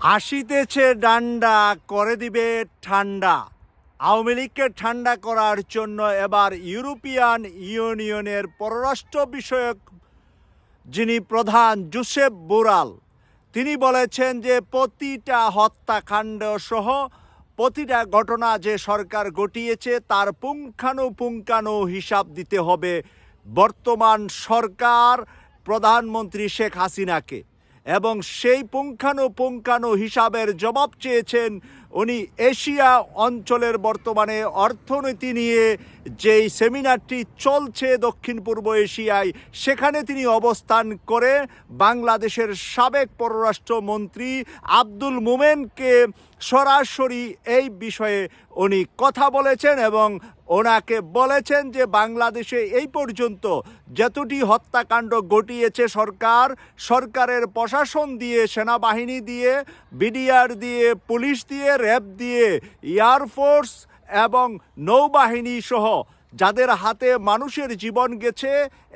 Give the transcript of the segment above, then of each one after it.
আসিতেছে ডান্ডা, করে দিবে ঠান্ডা। আওয়ামী লীগকে ঠান্ডা করার জন্য এবার ইউরোপিয়ান ইউনিয়নের পররাষ্ট্র বিষয়ক যিনি প্রধান জুসেফ বুরাল, তিনি বলেছেন যে প্রতিটা হত্যাকাণ্ড সহ প্রতিটা ঘটনা যে সরকার ঘটিয়েছে তার পুঙ্খানুপুঙ্খানু হিসাব দিতে হবে। বর্তমান সরকার প্রধানমন্ত্রী শেখ হাসিনাকে। এবং সেই পুঙ্খানুপুঙ্খানু হিসাবের জবাব চেয়েছেন উনি এশিয়া অঞ্চলের বর্তমানে অর্থনীতি নিয়ে যেই সেমিনারটি চলছে দক্ষিণ পূর্ব এশিয়ায়, সেখানে তিনি অবস্থান করে বাংলাদেশের সাবেক পররাষ্ট্রমন্ত্রী আব্দুল মোমেনকে সরাসরি এই বিষয়ে উনি কথা বলেছেন এবং ওনাকে বলেছেন যে বাংলাদেশে এই পর্যন্ত যতটি হত্যাকাণ্ড ঘটিয়েছে সরকার, সরকারের প্রশাসন দিয়ে, সেনাবাহিনী দিয়ে, বিডিআর দিয়ে, পুলিশ দিয়ে, র্যাব দিয়ে এয়ারফোর্স এবং নৌবাহিনী সহ যাদের হাতে মানুষের জীবন গেছে,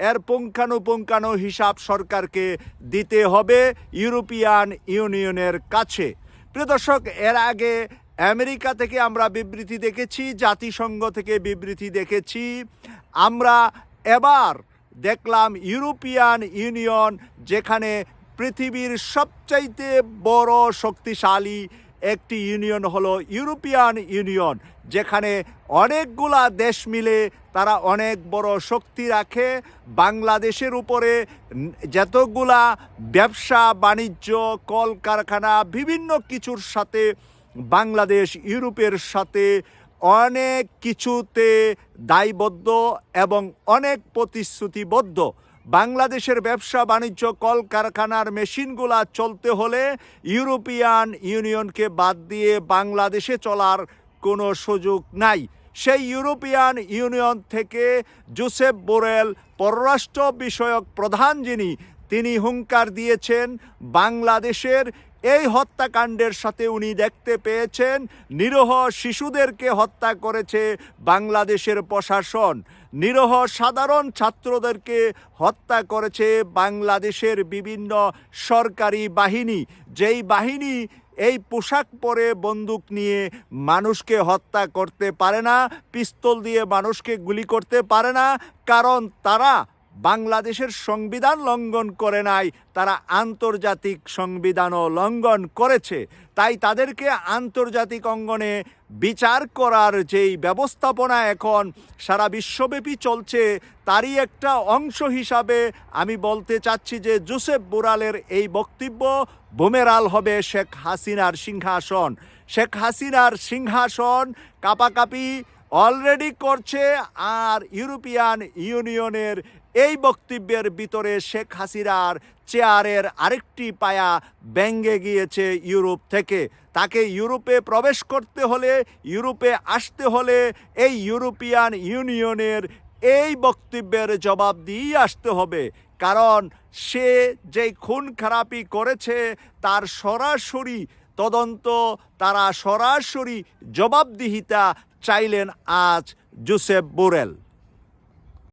এর পুঙ্খানুপুঙ্খানু হিসাব সরকারকে দিতে হবে ইউরোপিয়ান ইউনিয়নের কাছে। প্রিয় দর্শক, এর আগে আমেরিকা থেকে আমরা বিবৃতি দেখেছি, জাতিসংঘ থেকে বিবৃতি দেখেছি। আমরা এবার দেখলাম ইউরোপিয়ান ইউনিয়ন, যেখানে পৃথিবীর সবচাইতে বড় শক্তিশালী একটি ইউনিয়ন হলো ইউরোপিয়ান ইউনিয়ন, যেখানে অনেকগুলা দেশ মিলে তারা অনেক বড় শক্তি রাখে। বাংলাদেশের উপরে যতগুলা ব্যবসা, বাণিজ্য, কলকারখানা, বিভিন্ন কিছুর সাথে বাংলাদেশ, ইউরোপের সাথে অনেক কিছুতে দায়বদ্ধ এবং অনেক প্রতিশ্রুতিবদ্ধ। বাংলাদেশের ব্যবসা বাণিজ্য, কলকারখানার মেশিনগুলা চলতে হলে ইউরোপিয়ান ইউনিয়নকে বাদ দিয়ে বাংলাদেশে চলার কোনো সুযোগ নাই। সেই ইউরোপিয়ান ইউনিয়ন থেকে জোসেফ বোরেল, পররাষ্ট্র বিষয়ক প্রধান যিনি, তিনি হুঙ্কার দিয়েছেন, বাংলাদেশের এই হত্যাকাণ্ডের সাথে উনি দেখতে পেয়েছেন নিরহ শিশুদেরকে হত্যা করেছে বাংলাদেশের প্রশাসন। নিরহ সাধারণ ছাত্রদেরকে হত্যা করেছে বাংলাদেশের বিভিন্ন সরকারি বাহিনী। যেই বাহিনী এই পোশাক পরে বন্দুক নিয়ে মানুষকে হত্যা করতে পারে না, পিস্তল দিয়ে মানুষকে গুলি করতে পারে না, কারণ তারা বাংলাদেশের সংবিধান লঙ্ঘন করে নাই, তারা আন্তর্জাতিক সংবিধানও লঙ্ঘন করেছে। তাই তাদেরকে আন্তর্জাতিক অঙ্গনে বিচার করার যেই ব্যবস্থাপনা এখন সারা বিশ্বব্যাপী চলছে, তারই একটা অংশ হিসাবে আমি বলতে চাচ্ছি যে জোসেফ বুরালের এই বক্তব্য বুমেরাল হবে শেখ হাসিনার সিংহাসন। শেখ হাসিনার সিংহাসন কাপাকাপি অলরেডি করছে আর ইউরোপিয়ান ইউনিয়নের এই বক্তব্যের ভিতরে শেখ হাসিনার চেয়ারের আরেকটি পায়া ব্যঙ্গে গিয়েছে ইউরোপ থেকে। তাকে ইউরোপে প্রবেশ করতে হলে, ইউরোপে আসতে হলে এই ইউরোপিয়ান ইউনিয়নের এই বক্তব্যের জবাব দিয়েই আসতে হবে। কারণ সে যেই খুন খারাপি করেছে, তার সরাসরি তদন্ত তারা সরাসরি জবাবদিহিতা চাইলেন আজ জোসেফ বোরেল।